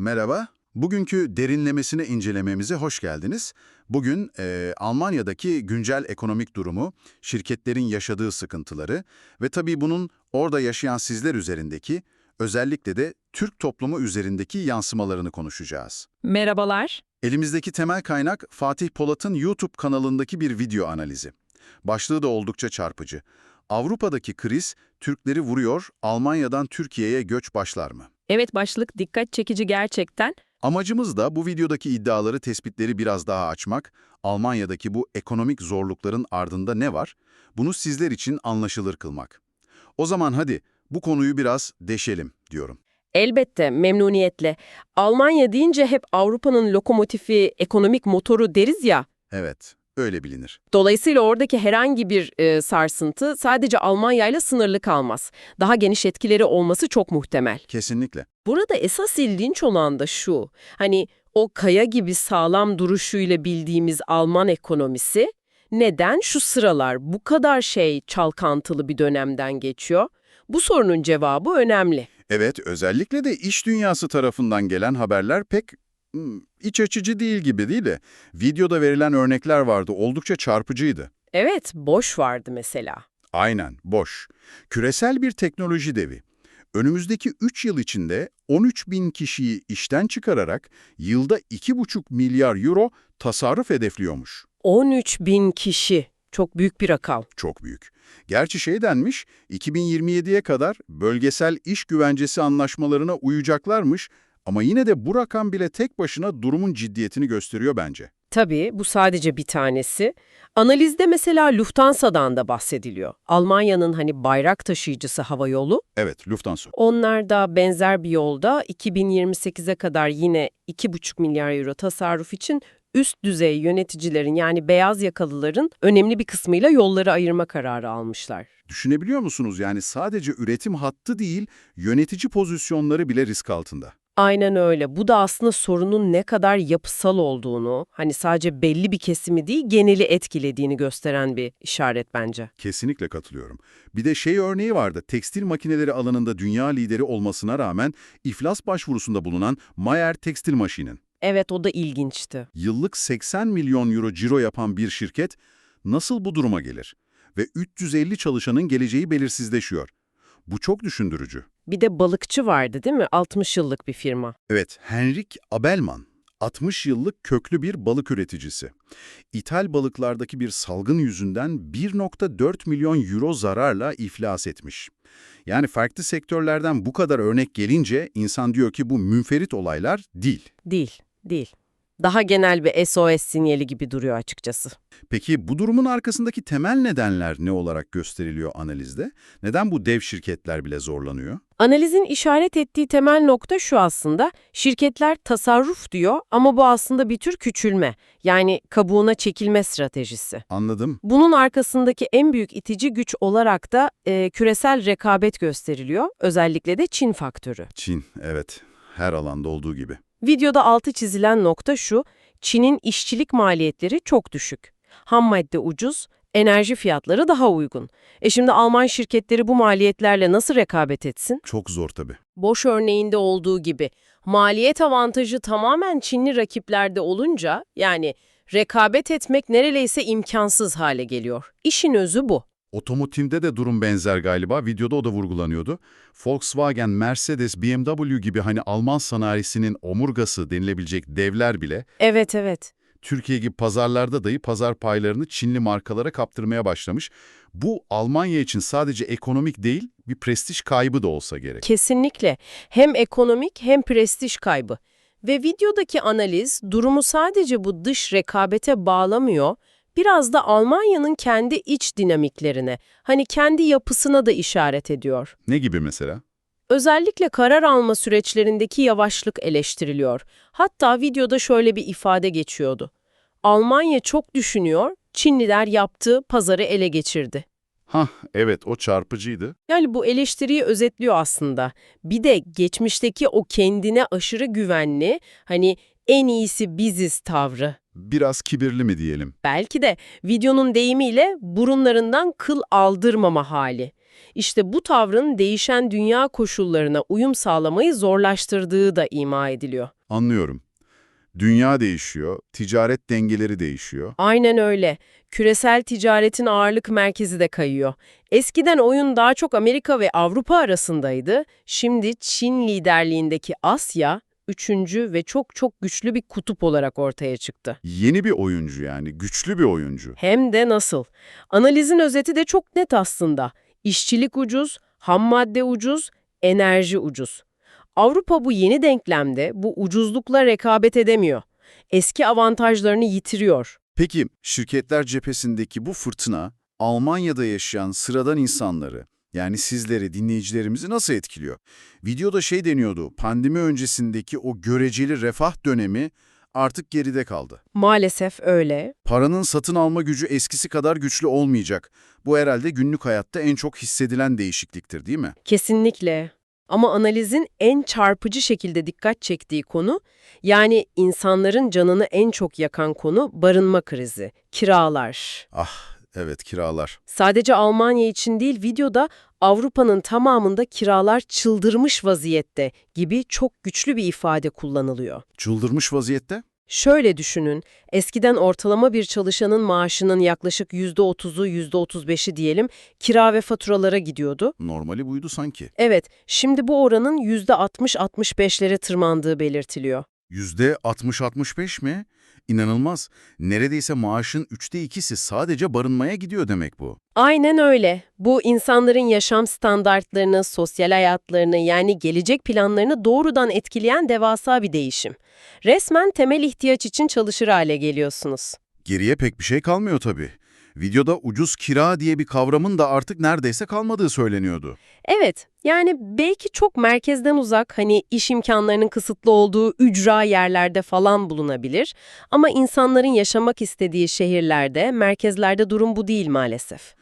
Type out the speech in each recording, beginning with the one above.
Merhaba. Bugünkü derinlemesine incelememize hoş geldiniz. Bugün e, Almanya'daki güncel ekonomik durumu, şirketlerin yaşadığı sıkıntıları ve tabii bunun orada yaşayan sizler üzerindeki, özellikle de Türk toplumu üzerindeki yansımalarını konuşacağız. Merhabalar. Elimizdeki temel kaynak Fatih Polat'ın YouTube kanalındaki bir video analizi. Başlığı da oldukça çarpıcı. Avrupa'daki kriz Türkleri vuruyor, Almanya'dan Türkiye'ye göç başlar mı? Evet başlık dikkat çekici gerçekten. Amacımız da bu videodaki iddiaları, tespitleri biraz daha açmak, Almanya'daki bu ekonomik zorlukların ardında ne var, bunu sizler için anlaşılır kılmak. O zaman hadi bu konuyu biraz deşelim diyorum. Elbette memnuniyetle. Almanya deyince hep Avrupa'nın lokomotifi, ekonomik motoru deriz ya. Evet, öyle bilinir. Dolayısıyla oradaki herhangi bir e, sarsıntı sadece Almanya ile sınırlı kalmaz. Daha geniş etkileri olması çok muhtemel. Kesinlikle. Burada esas ilginç olan da şu. Hani o kaya gibi sağlam duruşuyla bildiğimiz Alman ekonomisi neden şu sıralar bu kadar şey çalkantılı bir dönemden geçiyor? Bu sorunun cevabı önemli. Evet, özellikle de iş dünyası tarafından gelen haberler pek iç açıcı değil gibi değil de videoda verilen örnekler vardı, oldukça çarpıcıydı. Evet, boş vardı mesela. Aynen, boş. Küresel bir teknoloji devi. Önümüzdeki 3 yıl içinde 13 bin kişiyi işten çıkararak yılda 2,5 milyar euro tasarruf hedefliyormuş. 13 bin kişi. Çok büyük bir rakam. Çok büyük. Gerçi şey denmiş, 2027'ye kadar bölgesel iş güvencesi anlaşmalarına uyacaklarmış ama yine de bu rakam bile tek başına durumun ciddiyetini gösteriyor bence. Tabii bu sadece bir tanesi. Analizde mesela Lufthansa'dan da bahsediliyor. Almanya'nın hani bayrak taşıyıcısı hava yolu. Evet, Lufthansa. Onlar da benzer bir yolda 2028'e kadar yine 2,5 milyar euro tasarruf için üst düzey yöneticilerin yani beyaz yakalıların önemli bir kısmıyla yolları ayırma kararı almışlar. Düşünebiliyor musunuz? Yani sadece üretim hattı değil, yönetici pozisyonları bile risk altında. Aynen öyle. Bu da aslında sorunun ne kadar yapısal olduğunu, hani sadece belli bir kesimi değil geneli etkilediğini gösteren bir işaret bence. Kesinlikle katılıyorum. Bir de şey örneği vardı, tekstil makineleri alanında dünya lideri olmasına rağmen iflas başvurusunda bulunan Mayer Tekstil Maşin'in. Evet o da ilginçti. Yıllık 80 milyon euro ciro yapan bir şirket nasıl bu duruma gelir? Ve 350 çalışanın geleceği belirsizleşiyor. Bu çok düşündürücü. Bir de balıkçı vardı değil mi? 60 yıllık bir firma. Evet, Henrik Abelman, 60 yıllık köklü bir balık üreticisi. İthal balıklardaki bir salgın yüzünden 1.4 milyon euro zararla iflas etmiş. Yani farklı sektörlerden bu kadar örnek gelince insan diyor ki bu münferit olaylar değil. Değil, değil. Daha genel bir SOS sinyali gibi duruyor açıkçası. Peki bu durumun arkasındaki temel nedenler ne olarak gösteriliyor analizde? Neden bu dev şirketler bile zorlanıyor? Analizin işaret ettiği temel nokta şu aslında, şirketler tasarruf diyor ama bu aslında bir tür küçülme, yani kabuğuna çekilme stratejisi. Anladım. Bunun arkasındaki en büyük itici güç olarak da e, küresel rekabet gösteriliyor, özellikle de Çin faktörü. Çin, evet. Her alanda olduğu gibi. Videoda altı çizilen nokta şu, Çin'in işçilik maliyetleri çok düşük. Ham madde ucuz, enerji fiyatları daha uygun. E şimdi Alman şirketleri bu maliyetlerle nasıl rekabet etsin? Çok zor tabii. Boş örneğinde olduğu gibi maliyet avantajı tamamen Çinli rakiplerde olunca yani rekabet etmek neredeyse imkansız hale geliyor. İşin özü bu. Otomotivde de durum benzer galiba. Videoda o da vurgulanıyordu. Volkswagen, Mercedes, BMW gibi hani Alman sanayisinin omurgası denilebilecek devler bile Evet evet. Türkiye gibi pazarlarda dahi pazar paylarını Çinli markalara kaptırmaya başlamış. Bu Almanya için sadece ekonomik değil, bir prestij kaybı da olsa gerek. Kesinlikle. Hem ekonomik hem prestij kaybı. Ve videodaki analiz durumu sadece bu dış rekabete bağlamıyor, biraz da Almanya'nın kendi iç dinamiklerine, hani kendi yapısına da işaret ediyor. Ne gibi mesela? Özellikle karar alma süreçlerindeki yavaşlık eleştiriliyor. Hatta videoda şöyle bir ifade geçiyordu. Almanya çok düşünüyor, Çinliler yaptığı pazarı ele geçirdi. Hah, evet o çarpıcıydı. Yani bu eleştiriyi özetliyor aslında. Bir de geçmişteki o kendine aşırı güvenli, hani en iyisi biziz tavrı. Biraz kibirli mi diyelim? Belki de videonun deyimiyle burunlarından kıl aldırmama hali. İşte bu tavrın değişen dünya koşullarına uyum sağlamayı zorlaştırdığı da ima ediliyor. Anlıyorum. Dünya değişiyor, ticaret dengeleri değişiyor. Aynen öyle. Küresel ticaretin ağırlık merkezi de kayıyor. Eskiden oyun daha çok Amerika ve Avrupa arasındaydı. Şimdi Çin liderliğindeki Asya, üçüncü ve çok çok güçlü bir kutup olarak ortaya çıktı. Yeni bir oyuncu yani, güçlü bir oyuncu. Hem de nasıl? Analizin özeti de çok net aslında. İşçilik ucuz, ham madde ucuz, enerji ucuz. Avrupa bu yeni denklemde bu ucuzlukla rekabet edemiyor. Eski avantajlarını yitiriyor. Peki şirketler cephesindeki bu fırtına Almanya'da yaşayan sıradan insanları yani sizleri, dinleyicilerimizi nasıl etkiliyor? Videoda şey deniyordu, pandemi öncesindeki o göreceli refah dönemi artık geride kaldı. Maalesef öyle. Paranın satın alma gücü eskisi kadar güçlü olmayacak. Bu herhalde günlük hayatta en çok hissedilen değişikliktir değil mi? Kesinlikle. Ama analizin en çarpıcı şekilde dikkat çektiği konu, yani insanların canını en çok yakan konu barınma krizi, kiralar. Ah, evet kiralar. Sadece Almanya için değil, videoda Avrupa'nın tamamında kiralar çıldırmış vaziyette gibi çok güçlü bir ifade kullanılıyor. Çıldırmış vaziyette? Şöyle düşünün, eskiden ortalama bir çalışanın maaşının yaklaşık %30'u, %35'i diyelim kira ve faturalara gidiyordu. Normali buydu sanki. Evet, şimdi bu oranın %60-65'lere tırmandığı belirtiliyor. Yüzde 60-65 mi? İnanılmaz. Neredeyse maaşın üçte ikisi sadece barınmaya gidiyor demek bu. Aynen öyle. Bu insanların yaşam standartlarını, sosyal hayatlarını yani gelecek planlarını doğrudan etkileyen devasa bir değişim. Resmen temel ihtiyaç için çalışır hale geliyorsunuz. Geriye pek bir şey kalmıyor tabii. Videoda ucuz kira diye bir kavramın da artık neredeyse kalmadığı söyleniyordu. Evet, yani belki çok merkezden uzak, hani iş imkanlarının kısıtlı olduğu ücra yerlerde falan bulunabilir. Ama insanların yaşamak istediği şehirlerde, merkezlerde durum bu değil maalesef.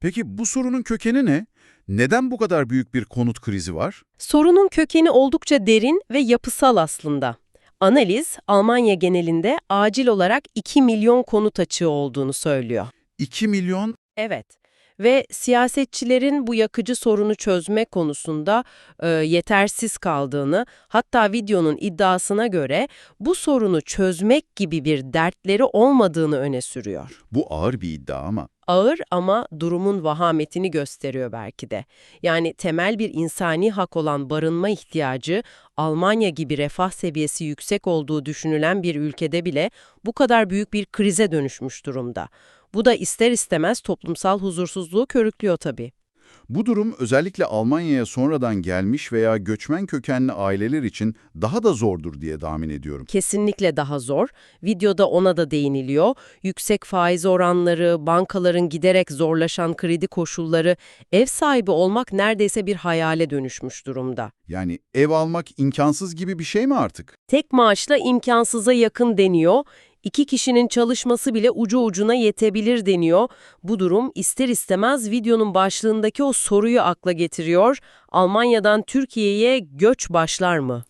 Peki bu sorunun kökeni ne? Neden bu kadar büyük bir konut krizi var? Sorunun kökeni oldukça derin ve yapısal aslında. Analiz, Almanya genelinde acil olarak 2 milyon konut açığı olduğunu söylüyor. 2 milyon Evet ve siyasetçilerin bu yakıcı sorunu çözme konusunda e, yetersiz kaldığını, hatta videonun iddiasına göre bu sorunu çözmek gibi bir dertleri olmadığını öne sürüyor. bu ağır bir iddia ama. Ağır ama durumun vahametini gösteriyor belki de. Yani temel bir insani hak olan barınma ihtiyacı, Almanya gibi refah seviyesi yüksek olduğu düşünülen bir ülkede bile bu kadar büyük bir krize dönüşmüş durumda. Bu da ister istemez toplumsal huzursuzluğu körüklüyor tabii. Bu durum özellikle Almanya'ya sonradan gelmiş veya göçmen kökenli aileler için daha da zordur diye tahmin ediyorum. Kesinlikle daha zor. Videoda ona da değiniliyor. Yüksek faiz oranları, bankaların giderek zorlaşan kredi koşulları, ev sahibi olmak neredeyse bir hayale dönüşmüş durumda. Yani ev almak imkansız gibi bir şey mi artık? Tek maaşla imkansıza yakın deniyor. İki kişinin çalışması bile ucu ucuna yetebilir deniyor. Bu durum ister istemez videonun başlığındaki o soruyu akla getiriyor. Almanya'dan Türkiye'ye göç başlar mı?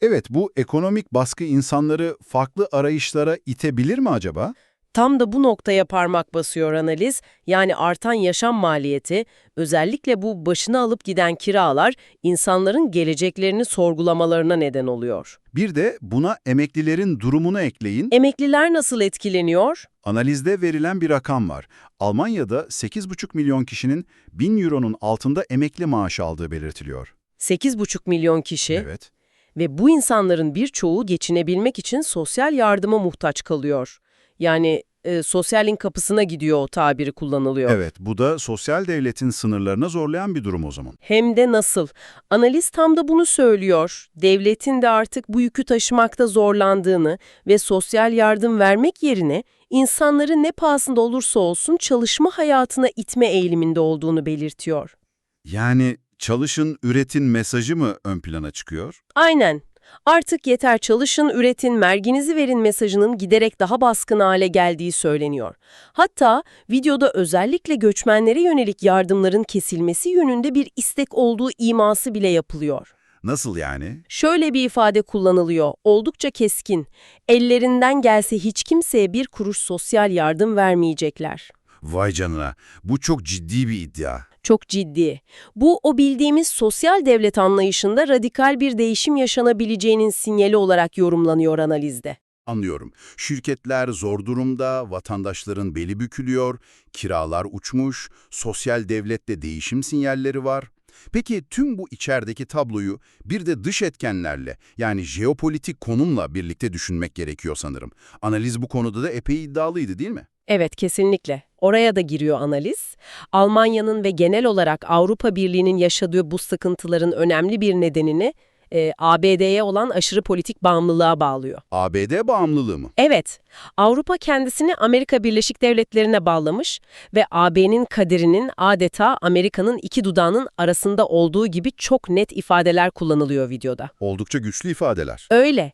Evet, bu ekonomik baskı insanları farklı arayışlara itebilir mi acaba? Tam da bu noktaya parmak basıyor analiz. Yani artan yaşam maliyeti, özellikle bu başına alıp giden kiralar insanların geleceklerini sorgulamalarına neden oluyor. Bir de buna emeklilerin durumunu ekleyin. Emekliler nasıl etkileniyor? Analizde verilen bir rakam var. Almanya'da 8,5 milyon kişinin 1000 euronun altında emekli maaşı aldığı belirtiliyor. 8,5 milyon kişi Evet. ve bu insanların birçoğu geçinebilmek için sosyal yardıma muhtaç kalıyor. Yani e, sosyalin kapısına gidiyor o tabiri kullanılıyor. Evet, bu da sosyal devletin sınırlarına zorlayan bir durum o zaman. Hem de nasıl? Analiz tam da bunu söylüyor. Devletin de artık bu yükü taşımakta zorlandığını ve sosyal yardım vermek yerine insanları ne pahasında olursa olsun çalışma hayatına itme eğiliminde olduğunu belirtiyor. Yani çalışın, üretin mesajı mı ön plana çıkıyor? Aynen. Artık yeter çalışın, üretin, verginizi verin mesajının giderek daha baskın hale geldiği söyleniyor. Hatta videoda özellikle göçmenlere yönelik yardımların kesilmesi yönünde bir istek olduğu iması bile yapılıyor. Nasıl yani? Şöyle bir ifade kullanılıyor, oldukça keskin. Ellerinden gelse hiç kimseye bir kuruş sosyal yardım vermeyecekler. Vay canına, bu çok ciddi bir iddia. Çok ciddi. Bu o bildiğimiz sosyal devlet anlayışında radikal bir değişim yaşanabileceğinin sinyali olarak yorumlanıyor analizde. Anlıyorum. Şirketler zor durumda, vatandaşların beli bükülüyor, kiralar uçmuş, sosyal devlette değişim sinyalleri var. Peki tüm bu içerideki tabloyu bir de dış etkenlerle yani jeopolitik konumla birlikte düşünmek gerekiyor sanırım. Analiz bu konuda da epey iddialıydı değil mi? Evet, kesinlikle. Oraya da giriyor analiz. Almanya'nın ve genel olarak Avrupa Birliği'nin yaşadığı bu sıkıntıların önemli bir nedenini e, ABD'ye olan aşırı politik bağımlılığa bağlıyor. ABD bağımlılığı mı? Evet, Avrupa kendisini Amerika Birleşik Devletleri'ne bağlamış ve AB'nin kaderinin adeta Amerika'nın iki dudağının arasında olduğu gibi çok net ifadeler kullanılıyor videoda. Oldukça güçlü ifadeler. Öyle.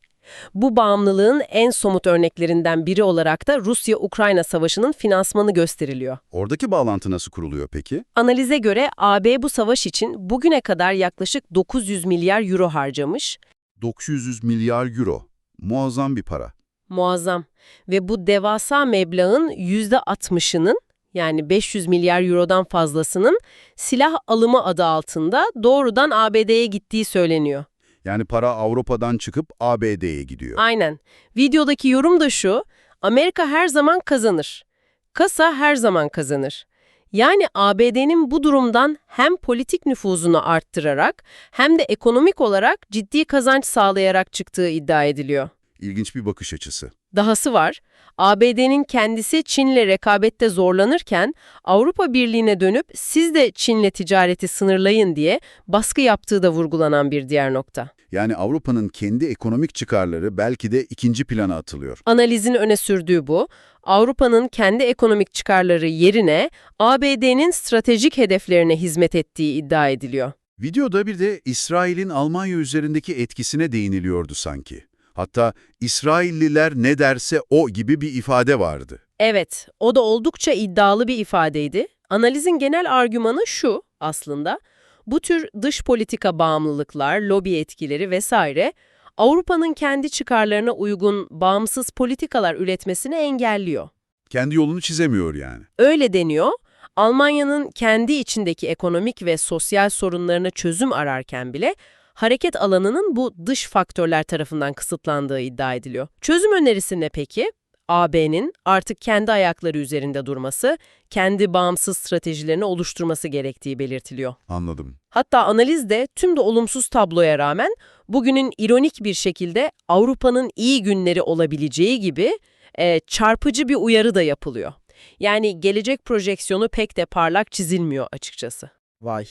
Bu bağımlılığın en somut örneklerinden biri olarak da Rusya-Ukrayna savaşının finansmanı gösteriliyor. Oradaki bağlantı nasıl kuruluyor peki? Analize göre AB bu savaş için bugüne kadar yaklaşık 900 milyar euro harcamış. 900 milyar euro. Muazzam bir para. Muazzam. Ve bu devasa meblağın %60'ının yani 500 milyar eurodan fazlasının silah alımı adı altında doğrudan ABD'ye gittiği söyleniyor. Yani para Avrupa'dan çıkıp ABD'ye gidiyor. Aynen. Videodaki yorum da şu, Amerika her zaman kazanır. Kasa her zaman kazanır. Yani ABD'nin bu durumdan hem politik nüfuzunu arttırarak hem de ekonomik olarak ciddi kazanç sağlayarak çıktığı iddia ediliyor. İlginç bir bakış açısı. Dahası var, ABD'nin kendisi Çin'le rekabette zorlanırken Avrupa Birliği'ne dönüp siz de Çin'le ticareti sınırlayın diye baskı yaptığı da vurgulanan bir diğer nokta. Yani Avrupa'nın kendi ekonomik çıkarları belki de ikinci plana atılıyor. Analizin öne sürdüğü bu, Avrupa'nın kendi ekonomik çıkarları yerine ABD'nin stratejik hedeflerine hizmet ettiği iddia ediliyor. Videoda bir de İsrail'in Almanya üzerindeki etkisine değiniliyordu sanki. Hatta İsrailliler ne derse o gibi bir ifade vardı. Evet, o da oldukça iddialı bir ifadeydi. Analizin genel argümanı şu aslında. Bu tür dış politika bağımlılıklar, lobi etkileri vesaire Avrupa'nın kendi çıkarlarına uygun bağımsız politikalar üretmesini engelliyor. Kendi yolunu çizemiyor yani. Öyle deniyor. Almanya'nın kendi içindeki ekonomik ve sosyal sorunlarına çözüm ararken bile hareket alanının bu dış faktörler tarafından kısıtlandığı iddia ediliyor. Çözüm önerisi ne peki? AB'nin artık kendi ayakları üzerinde durması, kendi bağımsız stratejilerini oluşturması gerektiği belirtiliyor. Anladım. Hatta analizde tüm de olumsuz tabloya rağmen bugünün ironik bir şekilde Avrupa'nın iyi günleri olabileceği gibi e, çarpıcı bir uyarı da yapılıyor. Yani gelecek projeksiyonu pek de parlak çizilmiyor açıkçası. Vay.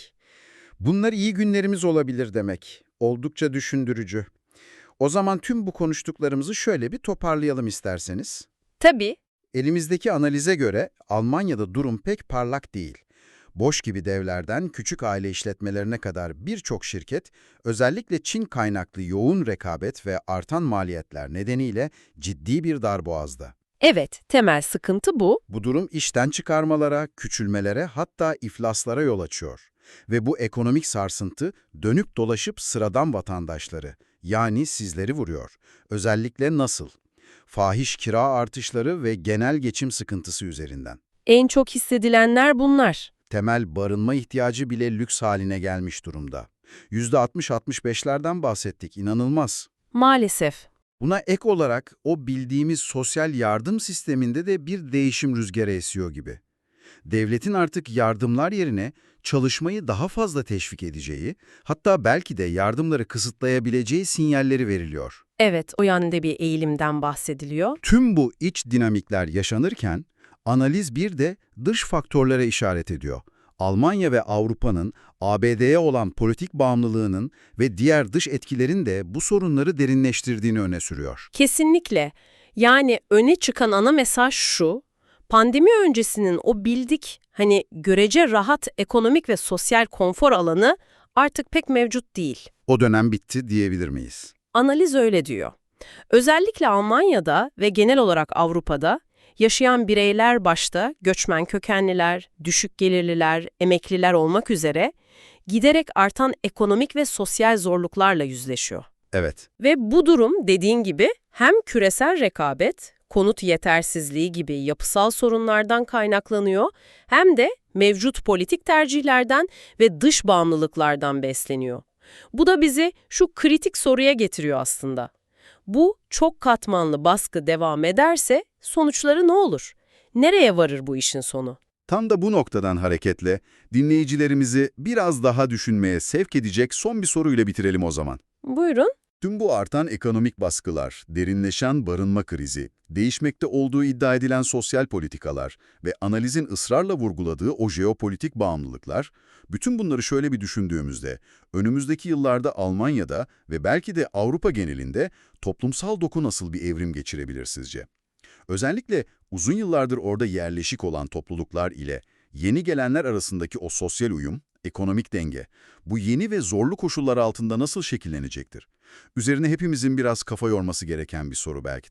Bunlar iyi günlerimiz olabilir demek. Oldukça düşündürücü. O zaman tüm bu konuştuklarımızı şöyle bir toparlayalım isterseniz. Tabii, Elimizdeki analize göre Almanya'da durum pek parlak değil. Boş gibi devlerden küçük aile işletmelerine kadar birçok şirket, özellikle Çin kaynaklı yoğun rekabet ve artan maliyetler nedeniyle ciddi bir darboğazda. evet temel sıkıntı bu. Bu durum işten çıkarmalara, küçülmelere hatta iflaslara yol açıyor. Ve bu ekonomik sarsıntı dönüp dolaşıp sıradan vatandaşları, yani sizleri vuruyor. Özellikle nasıl? Fahiş kira artışları ve genel geçim sıkıntısı üzerinden. En çok hissedilenler bunlar. Temel barınma ihtiyacı bile lüks haline gelmiş durumda. %60-65'lerden bahsettik, inanılmaz. Maalesef. Buna ek olarak o bildiğimiz sosyal yardım sisteminde de bir değişim rüzgarı esiyor gibi. Devletin artık yardımlar yerine çalışmayı daha fazla teşvik edeceği, hatta belki de yardımları kısıtlayabileceği sinyalleri veriliyor. Evet, o yönde bir eğilimden bahsediliyor. Tüm bu iç dinamikler yaşanırken, analiz bir de dış faktörlere işaret ediyor. Almanya ve Avrupa'nın ABD'ye olan politik bağımlılığının ve diğer dış etkilerin de bu sorunları derinleştirdiğini öne sürüyor. Kesinlikle. Yani öne çıkan ana mesaj şu, pandemi öncesinin o bildik hani görece rahat ekonomik ve sosyal konfor alanı artık pek mevcut değil. O dönem bitti diyebilir miyiz? Analiz öyle diyor. Özellikle Almanya'da ve genel olarak Avrupa'da yaşayan bireyler başta göçmen kökenliler, düşük gelirliler, emekliler olmak üzere giderek artan ekonomik ve sosyal zorluklarla yüzleşiyor. Evet, Ve bu durum dediğin gibi hem küresel rekabet, konut yetersizliği gibi yapısal sorunlardan kaynaklanıyor hem de mevcut politik tercihlerden ve dış bağımlılıklardan besleniyor. Bu da bizi şu kritik soruya getiriyor aslında. Bu çok katmanlı baskı devam ederse sonuçları ne olur? Nereye varır bu işin sonu? Tam da bu noktadan hareketle dinleyicilerimizi biraz daha düşünmeye sevk edecek son bir soruyla bitirelim o zaman. Buyurun. Tüm bu artan ekonomik baskılar, derinleşen barınma krizi, değişmekte olduğu iddia edilen sosyal politikalar ve analizin ısrarla vurguladığı o jeopolitik bağımlılıklar, bütün bunları şöyle bir düşündüğümüzde, önümüzdeki yıllarda Almanya'da ve belki de Avrupa genelinde toplumsal doku nasıl bir evrim geçirebilir sizce? Özellikle uzun yıllardır orada yerleşik olan topluluklar ile yeni gelenler arasındaki o sosyal uyum, ekonomik denge, bu yeni ve zorlu koşullar altında nasıl şekillenecektir? Üzerine hepimizin biraz kafa yorması gereken bir soru belki de.